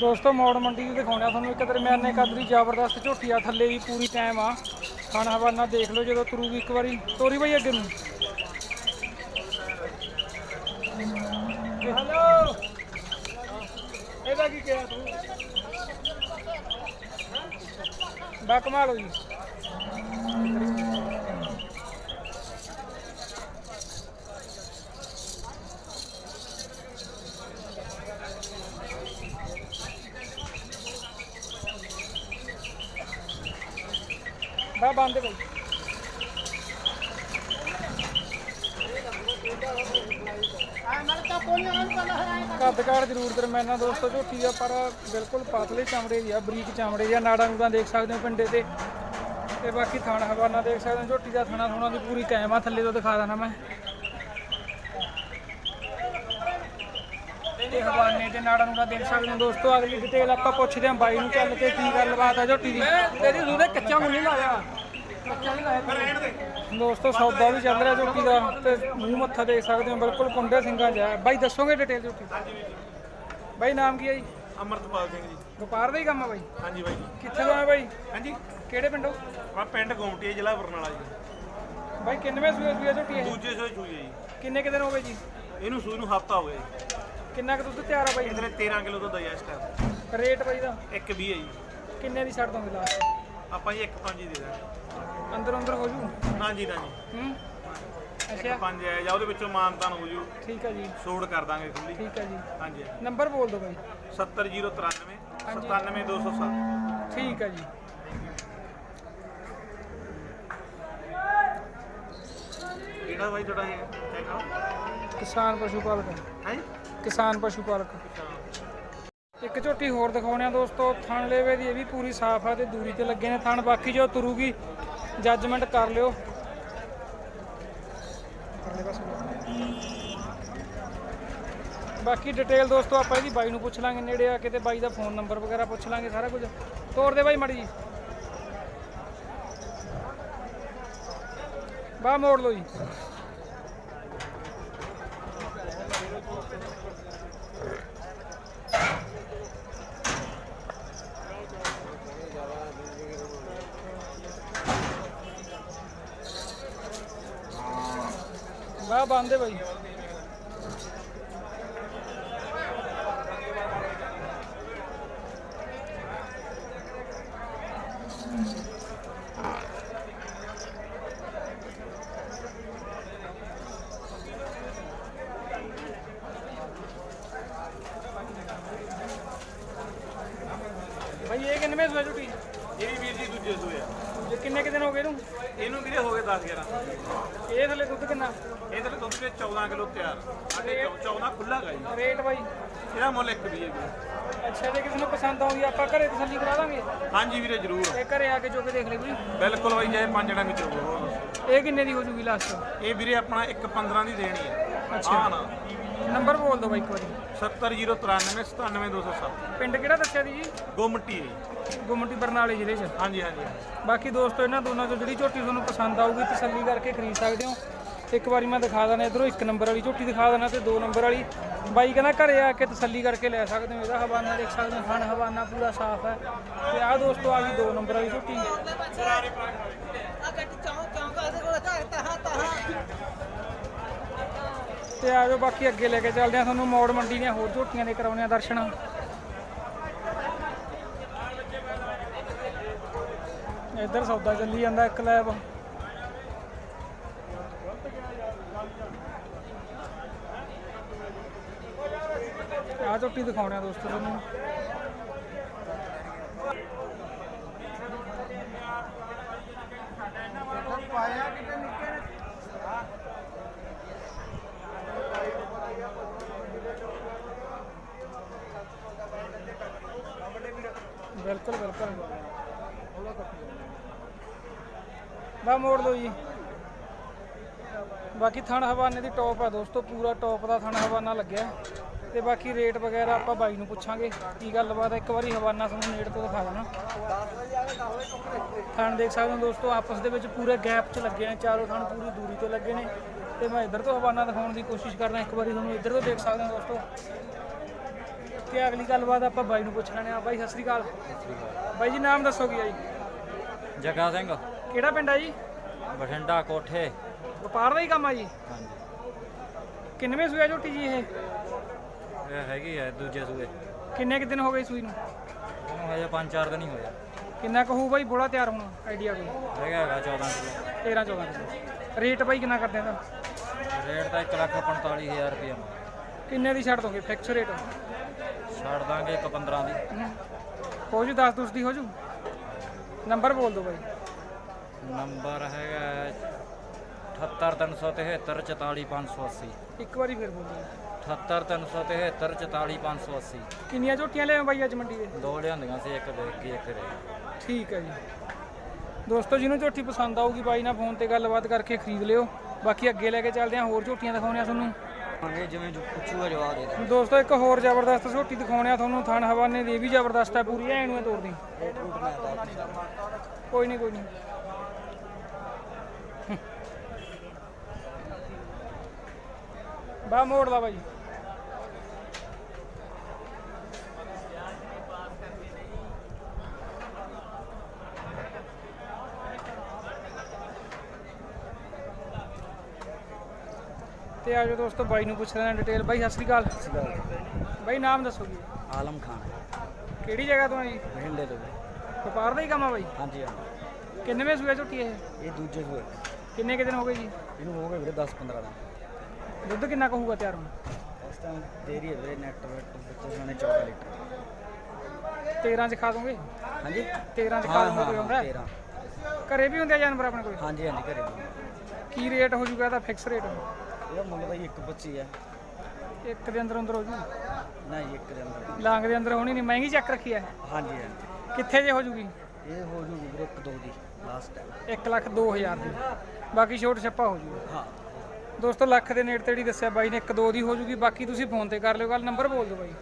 ਦੋਸਤੋ, ਮੌੜ ਮੰਡੀ ਦੀ ਦਿਖਾਉਣਾ ਤੁਹਾਨੂੰ। ਇੱਕ ਦਰਮਿਆਨੇ ਕਦਰੀ ਜ਼ਬਰਦਸਤ ਝੋਟੀ ਆ, ਥੱਲੇ ਵੀ ਪੂਰੀ ਟਾਈਮ ਆ। ਖਾਣਾ ਹਵਾਨਾ ਦੇਖ ਲਓ, ਜਦੋਂ ਤੁਰੂਗੀ ਇੱਕ ਵਾਰੀ। ਤੋਰੀ ਬਈ ਅੱਗੇ ਨੂੰ। ਹੈਲੋ। ਇਹਦਾ ਕੀ ਕਿਹਾ ਤੂੰ? ਬਾ ਕਮਾਲ ਹੋ ਜੀ ਬਾ ਬੰਦ ਬਈ ਕੱਦਕਾਰ ਜ਼ਰੂਰ ਦਰਮਿਆਨਾ ਦੋਸਤੋ ਝੋਟੀ ਆ ਪਰ ਬਿਲਕੁਲ ਪਤਲੇ ਚਮੜੇ ਦੀ ਆ ਬਰੀਕ ਚਮੜੇ ਦੀ ਆ ਨਾੜਾਂ ਨੂੜਾਂ ਦੇਖ ਸਕਦੇ ਹੋ ਪਿੰਡੇ ਤੇ ਤੇ ਬਾਕੀ ਥਾਣਾ ਹਵਾਨਾ ਦੇਖ ਸਕਦੇ ਹੋ ਝੋਟੀ ਦਾ ਥਾਣਾ ਥੋਣਾ ਦੀ ਪੂਰੀ ਕਾਇਮ ਆ ਥੱਲੇ ਤੋਂ ਦਿਖਾ ਦੇਣਾ ਮੈਂ ਤੇ ਹਵਾਨੇ ਤੇ ਨਾੜਾਂ ਨੂੜਾਂ ਦੇਖ ਸਕਦੇ ਹੋ ਦੋਸਤੋ ਅਗਲੀ ਡਿਟੇਲ ਆਪਾਂ ਪੁੱਛਦੇ ਹਾਂ ਬਾਈ ਨੂੰ ਚੱਲ ਕੇ ਕੀ ਗੱਲਬਾਤ ਆ ਝੋਟੀ ਦੀ। ਤੇਰੀ ਦੂਦੇ ਕੱਚਾ ਮੁੰਨੀ ਲਾਇਆ ਕੱਚਾ ਨਹੀਂ ਲਾਇਆ। ਦੋਸਤੋ ਸੌਦਾ ਵੀ ਚੱਲ ਰਿਹਾ ਝੋਟੀ ਦਾ ਤੇ ਮੂੰਹ ਮੱਥਾ ਦੇਖ ਸਕਦੇ ਹੋ ਬਿਲਕੁਲ ਕੁੰਡੇ ਸਿੰਘਾਂ ਜਿਹਾ ਬਾਈ ਦੱਸੋਗੇ ਡਿਟੇਲ ਝੋਟੀ ਬਾਈ ਨਾਮ ਕੀ ਹੈ ਜੀ? ਅਮਰਤਪਾਲ ਸਿੰਘ ਜੀ। ਵਪਾਰ ਦਾ ਹੀ ਕੰਮ ਆ ਬਾਈ? ਹਾਂਜੀ ਬਾਈ ਜੀ। ਕਿੱਥੇ ਦਾ ਹੈ ਬਾਈ? ਹਾਂਜੀ। ਕਿਹੜੇ ਪਿੰਡੋਂ? ਆ ਪਿੰਡ ਗੌਂਟੀ ਜ਼ਿਲ੍ਹਾ ਬਰਨਾਲਾ ਜੀ। ਬਾਈ ਕਿੰਨਵੇਂ ਸੂਏ ਸੂਏ ਝੋਟੀ ਹੈ ਦੂਜੇ ਚੂਈ ਹੈ ਜੀ। ਕਿੰਨੇ ਕੁ ਦਿਨ ਹੋ ਗਏ ਜੀ? ਇਹਨੂੰ ਸੂਈ ਨੂੰ ਹਫਤਾ ਹੋ ਗਿਆ ਜੀ। ਕਿੰਨਾ ਕੁ ਦੁੱਧ ਤਿਆਰ ਆ ਬਾਈ? ਇਹਦੇ 13 ਕਿਲੋ ਦੁੱਧ ਆ ਇਸ ਟਾਈਮ ਰੇਟ ਬਾਈ ਦਾ? ਇੱਕ 20 ਹੈ ਜੀ। ਕਿੰਨੇ ਦੀ ਛੱਡ ਦੋਗੇ ਲਾਸਟ ਆਪਾਂ ਜੀ ਇੱਕ ਪੰਜ ਹੀ ਦੇ ਦਾਂਗੇ। ਅੰਦਰ ਅੰਦਰ ਹੋ ਜੂ? ਨਾ ਜੀ ਨਾ ਜੀ ਹੂੰ ਅੱਛਾ। ਪੰਜ ਹੈ ਜਾਂ ਉਹਦੇ ਵਿੱਚੋਂ ਮਾਨਤਾਨ ਹੋ ਜੂ। ਠੀਕ ਹੈ ਜੀ। ਸੋੜ ਕਰ ਦਾਂਗੇ ਖੁੱਲੀ ਠੀਕ ਹੈ ਜੀ। ਹਾਂਜੀ। ਨੰਬਰ ਬੋਲ ਦਿਓ ਬਾਈ। 70093 ਹਾਂਜੀ। 97207 ਠੀਕ ਹੈ ਜੀ। ਕਿਹੜਾ ਬਾਈ ਤੁਹਾਡਾ ਇਹ? ਚੈੱਕ ਕਿਸਾਨ ਪਸ਼ੂ ਪਾਲਕ। ਹੈ? ਕਿਸਾਨ ਪਸ਼ੂ ਪਾਲਕ। ਇੱਕ ਝੋਟੀ ਹੋਰ ਦਿਖਾਉਣੇ ਆ ਦੋਸਤੋ, ਥਣ ਲੇਵੇ ਦੀ ਇਹ ਵੀ ਪੂਰੀ ਸਾਫ਼ ਆ ਤੇ ਦੂਰੀ ਤੇ ਲੱਗੇ ਨੇ ਥਣ, ਬਾਕੀ ਜੋ ਤੁਰੂਗੀ ਜੱਜਮੈਂਟ ਕਰ ਲਿਓ। ਬਾਕੀ ਡਿਟੇਲ ਦੋਸਤੋ, ਆਪਾਂ ਇਹਦੀ ਬਾਈ ਨੂੰ ਪੁੱਛ ਲਾਂਗੇ ਨੇੜੇ ਆ ਕਿਤੇ ਬਾਈ ਦਾ ਫੋਨ ਨੰਬਰ ਵਗੈਰਾ ਪੁੱਛ ਲਾਂਗੇ ਸਾਰਾ ਕੁਝ। ਤੋਰ ਦੇ ਬਾਈ ਮੜੀ ਜੀ। ਬਾਹ ਮੋੜ ਲਓ ਜੀ। ਬਾਹ ਬੰਦੇ ਬਾਈ। ਬਾਈ ਇਹ ਕਿੰਨੇ ਸੂਏ ਝੁੱਟੀ ਇਹ ਵੀ ਵੀਰ ਜੀ ਦੂਜੇ ਸੂਏ ਆ। ਜੇ ਕਿੰਨੇ ਕੁ ਦਿਨ ਹੋ ਗਏ ਇਹਨੂੰ? ਇਹਨੂੰ ਵੀਰੇ ਹੋ ਗਏ 10 11 ਇਹ ਥੱਲੇ ਦੁੱਧ ਕਿੰਨਾ? ਇਹਦੇ ਲਈ ਦੁੱਧ ਦੇ 14 ਕਿਲੋ ਤਿਆਰ। ਸਾਡੇ 14 ਖੁੱਲਾ ਗਾ ਜੀ। ਰੇਟ ਬਾਈ? ਇਹਦਾ ਮੁੱਲ ਇੱਕ ਵੀ ਹੈ ਵੀਰੇ। ਅੱਛਾ ਜੇ ਕਿਸੇ ਨੂੰ ਪਸੰਦ ਆਉਂਦੀ ਆਪਾਂ ਘਰੇ ਤਸੱਲੀ ਕਰਾ ਦਾਂਗੇ? ਹਾਂਜੀ ਵੀਰੇ ਜ਼ਰੂਰ। ਤੇ ਘਰੇ ਆ ਕੇ ਜੋ ਕੇ ਦੇਖ ਲਈ ਕੋਈ ਬਿਲਕੁਲ ਬਾਈ ਜੇ ਪੰਜ ਜਣਾ ਵਿੱਚ ਹੋਊਗਾ। ਇਹ ਕਿੰਨੇ ਦੀ ਹੋ ਜੂਗੀ ਲਾਸਟ ਇਹ ਵੀਰੇ ਆਪਣਾ ਇੱਕ 15 ਦੀ ਦੇਣੀ ਹੈ। ਅੱਛਾ। ਹਾਂ ਨਾ। ਨੰਬਰ ਬੋਲ ਦਿਓ ਬਾਈ ਇੱਕ ਵਾਰੀ। 70093 97207 ਪਿੰਡ ਕਿਹੜਾ ਦੱਸਿਆ ਦੀ ਜੀ? ਗੁੰਮਟੀ ਹੈ ਜੀ। ਗੁੰਮਟੀ ਬਰਨਾਲੇ ਜ਼ਿਲ੍ਹੇ 'ਚ। ਹਾਂਜੀ ਹਾਂਜੀ ਬਾਕੀ ਦੋਸਤੋ ਇਹਨਾਂ ਦੋਨਾਂ ਚੋਂ ਜਿਹੜੀ ਝੋਟੀ ਤੁਹਾਨੂੰ ਪਸੰਦ ਆਊਗੀ ਤਸੱਲੀ ਕਰਕੇ ਖਰੀਦ ਸਕਦੇ ਹੋ। ਇੱਕ ਵਾਰੀ ਮੈਂ ਦਿਖਾ ਦਣਾ ਇਧਰੋਂ ਇੱਕ ਨੰਬਰ ਵਾਲੀ ਝੋਟੀ ਦਿਖਾ ਦੇਣਾ ਤੇ ਦੋ ਨੰਬਰ ਵਾਲੀ। ਬਾਈ ਕਹਿੰਦਾ ਘਰੇ ਆ ਕੇ ਤਸੱਲੀ ਕਰਕੇ ਲੈ ਸਕਦੇ ਹੋ ਇਹਦਾ ਹਵਾਨਾ ਦੇਖ ਸਕਦੇ ਹੋ ਫਣ ਹਵਾਨਾ ਪੂਰਾ ਸਾਫ਼ ਹੈ। ਤੇ ਆਹ ਦੋਸਤੋ ਆ ਗਈ ਦੋ ਨੰਬਰ ਵਾਲੀ ਝੋਟੀ ਤੇ ਆ ਬਾਕੀ ਅੱਗੇ ਲੈ ਕੇ ਚੱਲਦੇ ਆ ਤੁਹਾਨੂੰ ਮੌੜ ਮੰਡੀ ਦੀਆਂ ਹੋਰ ਝੋਟੀਆਂ ਦੇ ਕਰਾਉਣੇ ਆ ਦਰਸ਼ਨ। ਇੱਧਰ ਸੌਦਾ ਚੱਲੀ ਜਾਂਦਾ ਇੱਕ ਲੈਬ। ਆ ਝੋਟੀ ਦਿਖਾਉਣੇ ਆ ਦੋਸਤੋ ਤੁਹਾਨੂੰ ਬਿਲਕੁਲ ਬਿਲਕੁਲ ਬਾ ਮੋੜ ਲਓ ਜੀ। ਬਾਕੀ ਥਣ ਹਵਾਨੇ ਦੀ ਟੌਪ ਆ ਦੋਸਤੋ, ਪੂਰਾ ਟੌਪ ਦਾ ਥਣ ਹਵਾਨਾ ਲੱਗਿਆ। ਤੇ ਬਾਕੀ ਰੇਟ ਵਗੈਰਾ ਆਪਾਂ ਬਾਈ ਨੂੰ ਪੁੱਛਾਂਗੇ, ਕੀ ਗੱਲਬਾਤ ਹੈ ਇੱਕ ਵਾਰੀ ਹਵਾਨਾ ਤੁਹਾਨੂੰ ਨੇੜ ਤੋਂ ਦਿਖਾ ਦੇਣਾ। ਥਣ ਦੇਖ ਸਕਦੇ ਹੋ ਦੋਸਤੋ, ਆਪਸ ਦੇ ਵਿੱਚ ਪੂਰੇ ਗੈਪ 'ਚ ਲੱਗੇ ਨੇ, ਚਾਰੋਂ ਥਣ ਪੂਰੀ ਦੂਰੀ ਤੋਂ ਲੱਗੇ ਨੇ। ਤੇ ਮੈਂ ਇੱਧਰ ਤੋਂ ਹਵਾਨਾ ਦਿਖਾਉਣ ਦੀ ਕੋਸ਼ਿਸ਼ ਕਰਦਾ, ਇੱਕ ਵਾਰੀ ਤੁਹਾਨੂੰ ਇੱਧਰ ਤੋਂ ਦੇਖ ਸਕਦੇ ਹੋ ਦੋਸਤੋ। ਤੇ ਅਗਲੀ ਗੱਲਬਾਤ ਆਪਾਂ ਬਾਈ ਨੂੰ ਪੁੱਛ ਲੈਣੇ ਆ। ਬਾਈ ਸਤਿ ਸ੍ਰੀ ਅਕਾਲ। ਬਾਈ ਜੀ ਨਾਮ ਦੱਸੋ ਕੀ ਆ ਜੀ? ਜਗਾ ਸਿੰਘ। ਕਿਹੜਾ ਪਿੰਡ ਆ ਜੀ? ਬਠਿੰਡਾ ਕੋਠੇ। ਵਪਾਰ ਦਾ ਹੀ ਕੰਮ ਆ ਜੀ? ਹਾਂਜੀ। ਕਿੰਨਵੇਂ ਸੂਆ ਝੋਟੀ ਜੀ ਇਹ? ਇਹ ਹੈਗੀ ਹੈ ਦੂਜੇ ਸੂਏ। ਕਿੰਨੇ ਕੁ ਦਿਨ ਹੋ ਗਏ ਸੂਈ ਨੂੰ? ਇਹਨੂੰ ਹਜੇ 5-4 ਦਿਨ ਹੀ ਹੋਇਆ ਕਿੰਨਾ ਕਹੂ ਬਾਈ ਬੋਲਾ ਤਿਆਰ ਹੋਣਾ ਆਈਡੀਆ ਕੋਈ? ਹੈਗਾ ਹੈਗਾ 14 ਕਿਲੋ 13 14 ਕਿਲੋ ਰੇਟ ਬਾਈ ਕਿੰਨਾ ਕਰਦੇ ਆ ਰੇਟ ਤਾਂ 145000 ਰੁਪਏ ਕਿੰਨੇ ਦੀ ਛੱਡ ਦੋਗੇ? ਫਿਕਸ ਰੇਟ ਛੱਡ ਦਾਂਗੇ ਇੱਕ 15 ਦੀ। ਹੋ ਜੂ 10 ਦਸ ਦੀ ਹੋ ਜੂ? ਨੰਬਰ ਬੋਲ ਦਿਓ ਬਾਈ। ਨੰਬਰ ਹੈਗਾ 78373 44580 ਇੱਕ ਵਾਰੀ ਫਿਰ ਬੋਲ ਦਿਓ। 78373 44580 ਕਿੰਨੀਆਂ ਝੋਟੀਆਂ ਲਿਆਏ ਬਾਈ ਅੱਜ ਮੰਡੀ ਦੇ? ਦੋ ਲਿਆਂਦੀਆਂ ਸੀ ਇੱਕ ਦੇ ਕੇ ਇੱਕ ਰਹਿ ਠੀਕ ਹੈ ਜੀ। ਦੋਸਤੋ ਜਿਹਨੂੰ ਝੋਟੀ ਪਸੰਦ ਆਊਗੀ ਬਾਈ ਨਾਲ ਫੋਨ ਤੇ ਗੱਲਬਾਤ ਕਰਕੇ ਖਰੀਦ ਲਿਓ। ਬਾਕੀ ਅੱਗੇ ਲੈ ਕੇ ਚੱਲਦੇ ਹਾਂ ਹੋਰ ਝੋਟੀਆਂ ਦਿਖਾਉਂਦੇ ਆ ਤੁਹਾਨੂੰ। ਇਹ ਜਿਵੇਂ ਪੁੱਛੂਗਾ ਜਵਾਬ ਦੇ ਦੇ ਦੋਸਤੋ ਇੱਕ ਹੋਰ ਜ਼ਬਰਦਸਤ ਝੋਟੀ ਦਿਖਾਉਂਦੇ ਆ ਤੁਹਾਨੂੰ ਥਣ ਹਵਾਨੇ ਦੀ ਇਹ ਵੀ ਜ਼ਬਰਦਸਤ ਹੈ ਪੂਰੀ ਐ ਨੂੰ ਤੋੜਦੀ। ਕੋਈ ਨਹੀਂ ਕੋਈ ਨਹੀਂ। ਬਾ ਮੋੜ ਲਾ ਬਾਈ। ਤੇ ਆਜੋ ਦੋਸਤੋ ਬਾਈ ਨੂੰ ਪੁੱਛ ਲੈਣਾ ਡਿਟੇਲ ਬਾਈ ਸਤਿ ਸ੍ਰੀ ਅਕਾਲ। ਬਾਈ ਨਾਮ ਦੱਸੋ ਜੀ। ਆਲਮ ਖਾਨ ਕਿਹੜੀ ਜਗ੍ਹਾ ਤੋਂ ਆ ਜੀ? ਬਠਿੰਡੇ ਤੋਂ। ਵਪਾਰ ਦਾ ਹੀ ਕੰਮ ਆ ਬਾਈ? ਹਾਂਜੀ ਹਾਂਜੀ ਕਿੰਨੇਵੇਂ ਸੂਏ ਝੋਟੀ ਇਹ? ਇਹ ਦੂਜੇ ਸੂਏ। ਕਿੰਨੇ ਕੁ ਦਿਨ ਹੋ ਗਏ ਜੀ? ਇਹਨੂੰ ਹੋ ਗਏ ਵੀਰੇ 10 15 ਦਿਨ। ਦੁੱਧ ਕਿੰਨਾ ਕਹੂਗਾ ਤਿਆਰ ਹੁਣ? ਇਸ ਟਾਈਮ ਦੇਰੀ ਹੈ ਵੀਰੇ ਨੈਟ ਬੱਚੇ ਸੋਨੇ 14 ਲੀਟਰ। 13 ਚ ਖਾ ਦੋਗੇ? ਹਾਂਜੀ? 13 ਚ ਖਾ ਦੋਗੇ ਕੋਈ ਆਉਂਦਾ 13 ਘਰੇ ਵੀ ਹੁੰਦੇ ਆ ਜਾਨਵਰ ਆਪਣੇ ਕੋਲ? ਹਾਂਜੀ ਹਾਂਜੀ ਘਰੇ ਵੀ। ਕੀ ਰੇਟ ਹੋ ਜੂਗਾ ਇਹਦਾ ਫਿਕਸ ਰੇਟ ਇਹਦਾ ਮੁੱਲ ਤਾਂ ਜੀ 125 ਹੈ ਇੱਕ ਦੇ ਅੰਦਰ ਅੰਦਰ ਹੋ ਜੂ? ਨਾ ਜੀ ਇੱਕ ਦੇ ਅੰਦਰ। ਲਾਂਗ ਦੇ ਅੰਦਰ ਹੋਣੀ ਨਹੀਂ ਮਹਿੰਗੀ ਚੱਕ ਰੱਖੀ ਹੈ ਹਾਂਜੀ ਹਾਂਜੀ। ਕਿੱਥੇ ਜੇ ਹੋ ਜੂਗੀ? ਇਹ ਹੋ ਜੂਗੀ ਵੀਰੇ ਇੱਕ ਦੋ ਦੀ ਲਾਸਟ ਟਾਈਮ 1 ਲੱਖ 2000 ਦੀ। ਬਾਕੀ ਛੋਟ ਛੱਪਾ ਹੋ ਜੂਗਾ। ਹਾਂ। ਦੋਸਤੋ ਲੱਖ ਦੇ ਨੇੜੇ ਤੇੜੀ ਦੱਸਿਆ ਬਾਈ ਨੇ 1 2 ਦੀ ਹੋ ਜੂਗੀ। ਬਾਕੀ ਤੁਸੀਂ ਫੋਨ ਤੇ ਕਰ ਲਿਓ ਗੱਲ ਨੰਬਰ ਬੋਲ ਦਿਓ ਬਾਈ।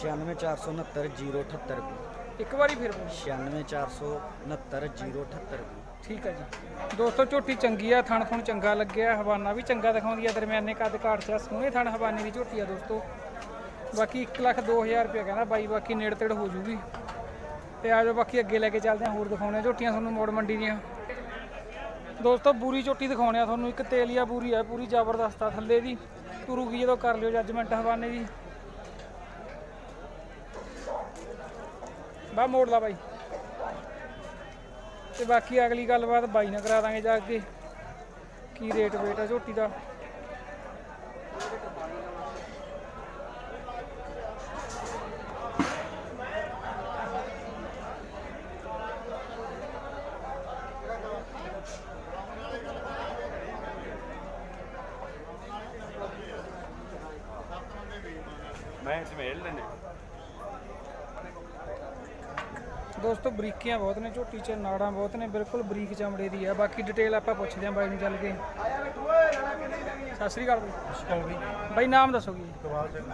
96469 ਇੱਕ ਵਾਰੀ ਫਿਰ ਬੋਲ। 96469 ਠੀਕ ਹੈ ਜੀ। ਦੋਸਤੋ, ਝੋਟੀ ਚੰਗੀ ਆ, ਥਣ ਥਣ ਚੰਗਾ ਲੱਗਿਆ, ਹਵਾਨਾ ਵੀ ਚੰਗਾ ਦਿਖਾਉਂਦੀ ਆ, ਦਰਮਿਆਨੇ ਕੱਦ ਕਾਠ ਚ ਸੋਹਣੇ ਥਣ ਹਵਾਨੇ ਦੀ ਝੋਟੀ ਆ ਦੋਸਤੋ। ਬਾਕੀ 1 ਲੱਖ 2000 ਰੁਪਏ ਕਹਿੰਦਾ ਬਾਈ, ਬਾਕੀ ਨੇੜ ਤੇੜ ਹੋ ਜੂਗੀ। ਤੇ ਆਜੋ ਬਾਕੀ ਅੱਗੇ ਲੈ ਕੇ ਚੱਲਦੇ ਆ, ਹੋਰ ਦਿਖਾਉਣੇ ਆ ਝੋਟੀਆਂ ਤੁਹਾਨੂੰ ਮੋੜ ਮੰਡੀ ਦੀਆਂ। ਦੋਸਤੋ, ਬੂਰੀ ਝੋਟੀ ਦਿਖਾਉਣੇ ਆ ਤੁਹਾਨੂੰ, ਇੱਕ ਤੇਲੀਆ ਬੂਰੀ ਆ, ਪੂਰੀ ਜ਼ਬਰਦਸਤ ਆ ਥੱਲੇ ਦੀ। ਤੁਰੂਗੀ ਜਦੋਂ ਕਰ ਲਿਓ ਜੱਜਮੈਂਟ ਹਵਾਨੇ ਦੀ। ਬਾ ਮੋੜ ਲਾ ਬਾਈ। ਤੇ ਬਾਕੀ ਅਗਲੀ ਗੱਲਬਾਤ ਬਾਈ ਨਾਲ ਕਰਾ ਦਾਂਗੇ ਜਾ ਕੇ, ਕੀ ਰੇਟ ਵੇਟ ਆ ਝੋਟੀ ਦਾ। ਮੈਂ ਝਮੇਲ ਲੈਨੇ ਦੋਸਤੋ ਬਰੀਕੀਆਂ ਬਹੁਤ ਨੇ ਝੋਟੀ 'ਚ ਨਾੜਾਂ ਬਹੁਤ ਨੇ ਬਿਲਕੁਲ ਬਰੀਕ ਚਮੜੇ ਦੀ ਆ। ਬਾਕੀ ਡਿਟੇਲ ਆਪਾਂ ਪੁੱਛਦੇ ਆਂ ਬਾਈ ਨੂੰ ਚੱਲ ਕੇ। ਸਤਿ ਸ੍ਰੀ ਅਕਾਲ ਬਾਈ। ਬਾਈ। ਨਾਮ ਦੱਸੋ ਸਿੰਘ।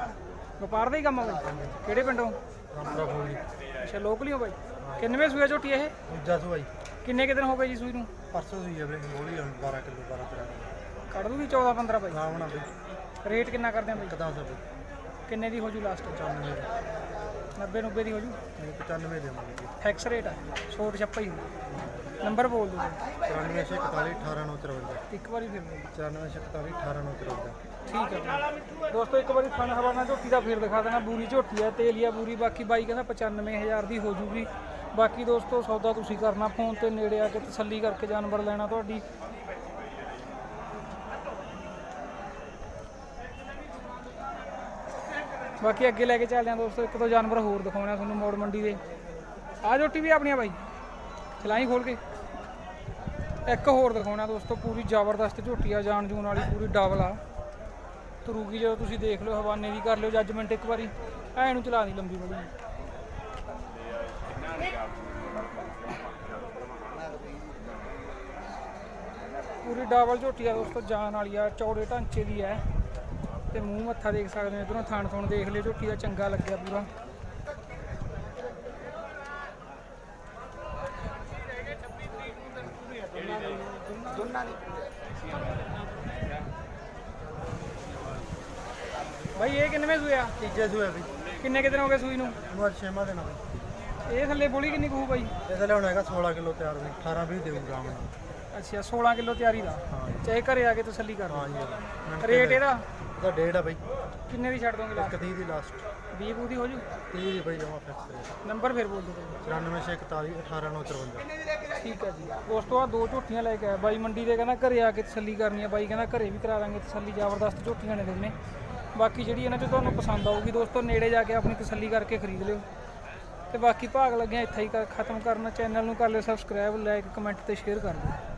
ਵਪਾਰ ਦਾ ਹੀ ਕੰਮ ਆ ਬਾਈ? ਕਿਹੜੇ ਪਿੰਡੋਂ? ਰਾਮਪੁਰਾ ਫੂਲ ਅੱਛਾ ਲੋਕਲੀ ਹੋ ਬਾਈ। ਕਿੰਨਵੇਂ ਸੂਆ ਝੋਟੀ ਇਹ? ਦੂਜਾ ਸੂਈ ਕਿੰਨੇ ਕੁ ਦਿਨ ਹੋ ਗਏ ਜੀ ਸੂਈ ਨੂੰ? ਪਰਸੋਂ ਦੀ ਹੈ ਵੀਰੇ ਹੋਲੀ 12 ਕਿਲੋ 12 13 ਕੱਢ ਦੂਗੀ 14 15 ਬਾਈ? ਨਾ ਬਣਾ ਬਈ। ਰੇਟ ਕਿੰਨਾ ਕਰਦੇ ਆਂ ਬਾਈ? ਕਿੰਨੇ ਦੀ ਹੋ ਜੂ ਲਾਸਟ 95 90 90 ਦੀ ਹੋ ਜੂ। 95 ਦੇਵਾਂਗੇ ਫਿਕਸ ਰੇਟ ਆ। ਛੋਟ ਛੱਪਾ ਹੀ। ਨੰਬਰ ਬੋਲ ਦਿਓ ਬਾਈ। 94 41 18 953 ਇੱਕ ਵਾਰੀ ਫਿਰ ਬੋਲ 94 41 18 953 ਠੀਕ ਹੈ ਜੀ। ਦੋਸਤੋ ਇੱਕ ਵਾਰੀ ਥਣ ਹਵਾਨਾ ਝੋਟੀ ਦਾ ਫੇਰ ਦਿਖਾ ਦੇਣਾ। ਬੂਰੀ ਝੋਟੀ ਹੈ ਤੇਲੀਆ ਬੂਰੀ। ਬਾਕੀ ਬਾਈ ਕਹਿੰਦਾ 95000 ਦੀ ਹੋ ਜੂਗੀ। ਬਾਕੀ ਦੋਸਤੋ ਸੌਦਾ ਤੁਸੀਂ ਕਰਨਾ ਫੋਨ ਤੇ ਨੇੜੇ ਆ ਕੇ ਤਸੱਲੀ ਕਰਕੇ ਜਾਨਵਰ ਲੈਣਾ ਤੁਹਾਡੀ। ਬਾਕੀ ਅੱਗੇ ਲੈ ਕੇ ਚੱਲਦੇ ਹਾਂ ਦੋਸਤੋ, ਇੱਕ ਦੋ ਜਾਨਵਰ ਹੋਰ ਦਿਖਾਉਣੇ ਆ ਤੁਹਾਨੂੰ ਮੋੜ ਮੰਡੀ ਦੇ। ਆ ਝੋਟੀ ਵੀ ਆਪਣੀਆਂ ਬਾਈ। ਚਲਾਈ ਖੋਲ ਕੇ। ਇੱਕ ਹੋਰ ਦਿਖਾਉਣਾ ਦੋਸਤੋ, ਪੂਰੀ ਜ਼ਬਰਦਸਤ ਝੋਟੀ ਆ, ਜਾਣ ਜੂਨ ਵਾਲੀ ਪੂਰੀ ਡਬਲ ਆ। ਤਰੂਗੀ ਜਦੋਂ ਤੁਸੀਂ ਦੇਖ ਲਿਓ, ਹਵਾਨੇ ਵੀ ਕਰ ਲਿਓ ਜੱਜਮੈਂਟ ਇੱਕ ਵਾਰੀ। ਐ ਨੂੰ ਚਲਾ ਦੀ ਲੰਬੀ ਬੜੀ ਪੂਰੀ ਡਬਲ ਝੋਟੀ ਆ ਦੋਸਤੋ ਜਾਨ ਵਾਲੀ ਆ, ਚੌੜੇ ਢਾਂਚੇ ਦੀ ਹੈ ਤੇ ਮੂੰਹ ਮੱਥਾ ਦੇਖ ਸਕਦੇ ਹੋ ਇਧਰੋਂ ਥਾਣ ਥਣ ਦੇਖ ਲਿਓ ਝੋਟੀ ਦਾ ਚੰਗਾ ਲੱਗਿਆ ਪੂਰਾ। ਬਾਈ ਇਹ ਕਿੰਨਵੇਂ ਸੂਆ ਤੀਜੇ ਸੂਏ ਬਈ। ਕਿੰਨੇ ਕੁ ਦਿਨ ਹੋ ਗਏ ਸੂਈ ਨੂੰ? ਨੂੰ ਅੱਜ ਛੇਵਾਂ ਬਈ। ਇਹ ਥੱਲੇ ਬੋਲੀ ਕਿੰਨੀ ਕਹੂ ਬਾਈ? ਇਹਦਾ ਲਿਆਉਣਾ ਹੈਗਾ 16 ਕਿਲੋ ਤਿਆਰ ਬਈ 18 20 ਦੇਊਗਾ ਮੈਂ ਅੱਛਾ 16 ਕਿਲੋ ਤਿਆਰੀ ਦਾ। ਹਾਂ ਚਾਹੇ ਘਰੇ ਆ ਕੇ ਤਸੱਲੀ ਕਰ ਲਓ। ਜੀ। ਰੇਟ ਇਹਦਾ? ਇਹਦਾ ਡੇਢ ਆ ਬਈ। ਕਿੰਨੇ ਦੀ ਛੱਡ ਦੋਗੇ ਲਾਸਟ 130 ਦੀ ਲਾਸਟ 20 ਬੂ ਦੀ ਹੋ ਜੂ? 30 ਦੀ ਬਈ ਜਮਾ ਫਿਕਸ ਰੇਟ ਨੰਬਰ ਫਿਰ ਬੋਲ ਦਿਓ 9641 18953 ਠੀਕ ਹੈ ਜੀ। ਦੋਸਤੋ ਆ ਦੋ ਝੋਟੀਆਂ ਲੈ ਕੇ ਆਇਆ। ਬਾਈ ਮੰਡੀ ਦੇ ਕਹਿੰਦਾ ਘਰੇ ਆ ਕੇ ਤਸੱਲੀ ਕਰਨੀ ਆ। ਬਾਈ ਕਹਿੰਦਾ ਘਰੇ ਵੀ ਕਰਾ ਦਾਂਗੇ ਤਸੱਲੀ। ਜ਼ਬਰਦਸਤ ਝੋਟੀਆਂ ਨੇ ਦੋਨੇ ਬਾਕੀ ਜਿਹੜੀ ਇਹਨਾਂ 'ਚ ਤੁਹਾਨੂੰ ਪਸੰਦ ਆਊਗੀ ਦੋਸਤੋ ਨੇੜੇ ਜਾ ਕੇ ਆਪਣੀ ਤਸੱਲੀ ਕਰਕੇ ਖਰੀਦ ਲਿਓ। ਤੇ ਬਾਕੀ ਭਾਗ ਲੱਗਿਆ ਇੱਥੇ ਹੀ ਖਤਮ ਕਰਨਾ। ਚੈਨਲ ਨੂੰ ਕਰ ਲਿਓ ਸਬਸਕ੍ਰਾਈਬ ਲਾਈਕ ਕਮੈਂਟ ਤੇ ਸ਼ੇਅਰ ਕਰ ਦਿਓ।